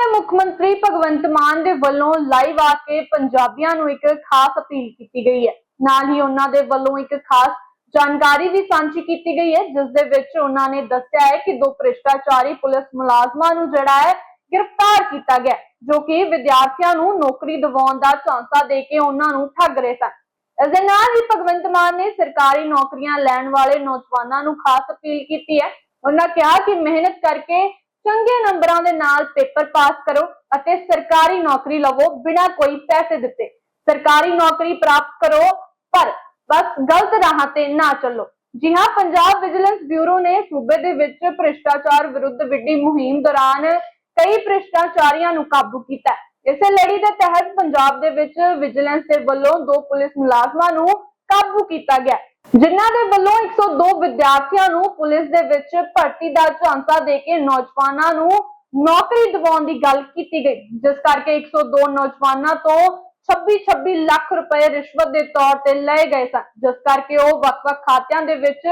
ਦੇ ਮੁੱਖ ਮੰਤਰੀ ਭਗਵੰਤ ਮਾਨ ਦੇ ਵੱਲੋਂ ਲਾਈਵ ਆ ਕੇ ਪੰਜਾਬੀਆਂ ਨੂੰ ਇੱਕ ਖਾਸ ਅਪੀਲ ਕੀਤੀ ਗਈ ਹੈ। ਨਾਲ ਹੀ ਉਹਨਾਂ ਦੇ ਵੱਲੋਂ ਇੱਕ ਖਾਸ ਜਾਣਕਾਰੀ ਵੀ ਸਾਂਝੀ ਕੀਤੀ ਗਈ ਹੈ, ਜਿਸ ਦੇ ਵਿੱਚ ਉਹਨਾਂ ਨੇ ਦੱਸਿਆ ਹੈ ਕਿ ਦੋ ਭ੍ਰਿਸ਼ਟਾਚਾਰੀ ਪੁਲਿਸ ਮੁਲਾਜ਼ਮਾਂ ਨੂੰ ਜਿਹੜਾ ਹੈ ਗ੍ਰਿਫਤਾਰ ਕੀਤਾ ਗਿਆ ਜੋ ਕਿ ਵਿਦਿਆਰਥੀਆਂ ਨੂੰ ਨੌਕਰੀ ਦਿਵਾਉਣ ਦਾ ਝਾਂਸਾ ਦੇ ਕੇ ਉਹਨਾਂ ਨੂੰ ਠੱਗ ਰਹੇ ਸਨ। ਇਸ ਦੇ ਨਾਲ ਹੀ ਭਗਵੰਤ ਮਾਨ ਨੇ ਸਰਕਾਰੀ ਨੌਕਰੀਆਂ ਲੈਣ ਵਾਲੇ ਨੌਜਵਾਨਾਂ ਨੂੰ ਖਾਸ ਅਪੀਲ ਕੀਤੀ ਹੈ। ਉਹਨਾਂ ਕਿਹਾ ਕਿ ਮਿਹਨਤ ਕਰਕੇ ਚੰਗੇ ਨੰਬਰਾਂ ਦੇ ਨਾਲ ਪੇਪਰ ਪਾਸ ਕਰੋ ਅਤੇ ਸਰਕਾਰੀ ਨੌਕਰੀ ਲਵੋ ਬਿਨਾਂ ਕੋਈ ਪੈਸੇ ਦਿੱਤੇ। ਸਰਕਾਰੀ ਨੌਕਰੀ ਪ੍ਰਾਪਤ ਕਰੋ, ਪਰ ਬਸ ਗਲਤ ਰਾਹਾਂ ਤੇ ਨਾ ਚੱਲੋ। ਜੀ ਹਾਂ, ਪੰਜਾਬ ਵਿਜੀਲੈਂਸ ਬਿਊਰੋ ਨੇ ਸੂਬੇ ਦੇ ਵਿੱਚ ਭ੍ਰਿਸ਼ਟਾਚਾਰ ਵਿਰੁੱਧ ਵਿੱਢੀ ਮੁਹਿੰਮ ਦੌਰਾਨ ਕਈ ਭ੍ਰਿਸ਼ਟਾਚਾਰੀਆਂ ਨੂੰ ਕਾਬੂ ਕੀਤਾ। ਇਸੇ ਲੜੀ ਦੇ ਤਹਿਤ ਪੰਜਾਬ ਦੇ ਵਿੱਚ ਵਿਜੀਲੈਂਸ ਦੇ ਵੱਲੋਂ ਦੋ ਪੁਲਿਸ ਮੁਲਾਜ਼ਮਾਂ ਨੂੰ ਕਾਬੂ ਕੀਤਾ ਗਿਆ। ਜਿਨ੍ਹਾਂ ਦੇ ਵੱਲੋਂ 102 ਵਿਦਿਆਰਥੀਆਂ ਨੂੰ ਪੁਲਿਸ ਦੇ ਵਿੱਚ ਭਰਤੀ ਦਾ ਝਾਂਸਾ ਦੇ ਕੇ ਨੌਜਵਾਨਾਂ ਨੂੰ ਨੌਕਰੀ ਦਿਵਾਉਣ ਦੀ ਗੱਲ ਕੀਤੀ ਗਈ। ਜਿਸ ਕਰਕੇ 102 ਨੌਜਵਾਨਾਂ ਤੋਂ 26-26 ਲੱਖ ਰੁਪਏ ਰਿਸ਼ਵਤ ਦੇ ਤੌਰ ਤੇ ਲਏ ਗਏ ਸਨ। ਜਿਸ ਕਰਕੇ ਉਹ ਵੱਖ-ਵੱਖ ਖਾਤਿਆਂ ਦੇ ਵਿੱਚ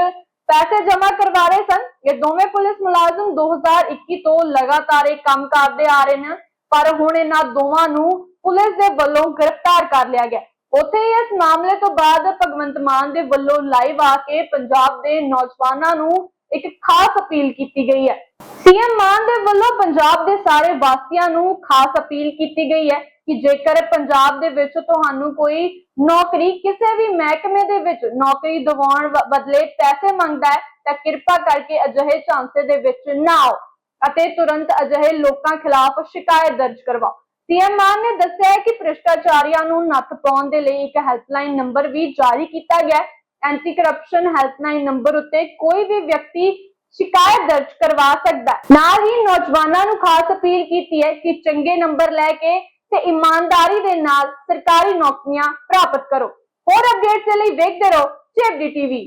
ਪੈਸੇ ਜਮ੍ਹਾਂ ਕਰਵਾ ਰਹੇ ਸਨ। ਇਹ ਦੋਵੇਂ ਪੁਲਿਸ ਮੁਲਾਜ਼ਮ 2021 ਤੋਂ ਲਗਾਤਾਰ ਇਹ ਕੰਮ ਕਰਦੇ ਆ ਰਹੇ ਨੇ, ਪਰ ਹੁਣ ਇਹਨਾਂ ਦੋਵਾਂ ਨੂੰ ਪੁਲਿਸ ਦੇ ਵੱਲੋਂ ਗ੍ਰਿਫਤਾਰ ਕਰ ਲਿਆ ਗਿਆ। ਉੱਥੇ ਹੀ ਇਸ ਮਾਮਲੇ ਤੋਂ ਬਾਅਦ ਭਗਵੰਤ ਮਾਨ ਦੇ ਵੱਲੋਂ ਲਾਈਵ ਆ ਕੇ ਪੰਜਾਬ ਦੇ ਨੌਜਵਾਨਾਂ ਨੂੰ ਇੱਕ ਖਾਸ ਅਪੀਲ ਕੀਤੀ ਗਈ ਹੈ। ਸੀਐਮ ਮਾਨ ਦੇ ਵੱਲੋਂ ਪੰਜਾਬ ਦੇ ਸਾਰੇ ਵਾਸੀਆਂ ਨੂੰ ਖਾਸ ਅਪੀਲ ਕੀਤੀ ਗਈ ਹੈ ਕਿ ਜੇਕਰ ਪੰਜਾਬ ਦੇ ਵਿੱਚ ਤੁਹਾਨੂੰ ਕੋਈ ਨੌਕਰੀ ਕਿਸੇ ਵੀ ਮਹਿਕਮੇ ਦੇ ਵਿੱਚ ਨੌਕਰੀ ਦਿਵਾਉਣ ਬਦਲੇ ਪੈਸੇ ਮੰਗਦਾ ਹੈ, ਤਾਂ ਕਿਰਪਾ ਕਰਕੇ ਅਜਿਹੇ ਝਾਂਸੇ ਦੇ ਵਿੱਚ ਨਾ ਆਓ ਅਤੇ ਤੁਰੰਤ ਅਜਿਹੇ ਲੋਕਾਂ ਖਿਲਾਫ ਸ਼ਿਕਾਇਤ ਦਰਜ ਕਰਵਾਓ। ਸੀਐਮ ਮਾਨ ਨੇ ਦੱਸਿਆ ਕਿ ਭ੍ਰਿਸ਼ਟਾਚਾਰੀਆਂ ਨੂੰ ਨੱਥ ਪਾਉਣ ਦੇ ਲਈ ਇੱਕ ਹੈਲਪਲਾਈਨ ਨੰਬਰ ਵੀ ਜਾਰੀ ਕੀਤਾ ਗਿਆ ਐਂਟੀ ਕਰਪਸ਼ਨ ਹੈਲਪਲਾਈਨ ਨੰਬਰ ਉੱਤੇ ਕੋਈ ਵੀ ਵਿਅਕਤੀ ਸ਼ਿਕਾਇਤ ਦਰਜ ਕਰਵਾ ਸਕਦਾ ਹੈ। ਨਾਲ ਹੀ ਨੌਜਵਾਨਾਂ ਨੂੰ ਖਾਸ ਅਪੀਲ ਕੀਤੀ ਹੈ ਕਿ ਚੰਗੇ ਨੰਬਰ ਲੈ ਕੇ ਤੇ ਇਮਾਨਦਾਰੀ ਦੇ ਨਾਲ ਸਰਕਾਰੀ ਨੌਕਰੀਆਂ ਪ੍ਰਾਪਤ ਕਰੋ। ਹੋਰ ਅਪਡੇਟਸ ਲਈ ਵੇਖਦੇ ਰਹੋ ਚੇਪਡੀ ਟੀਵੀ।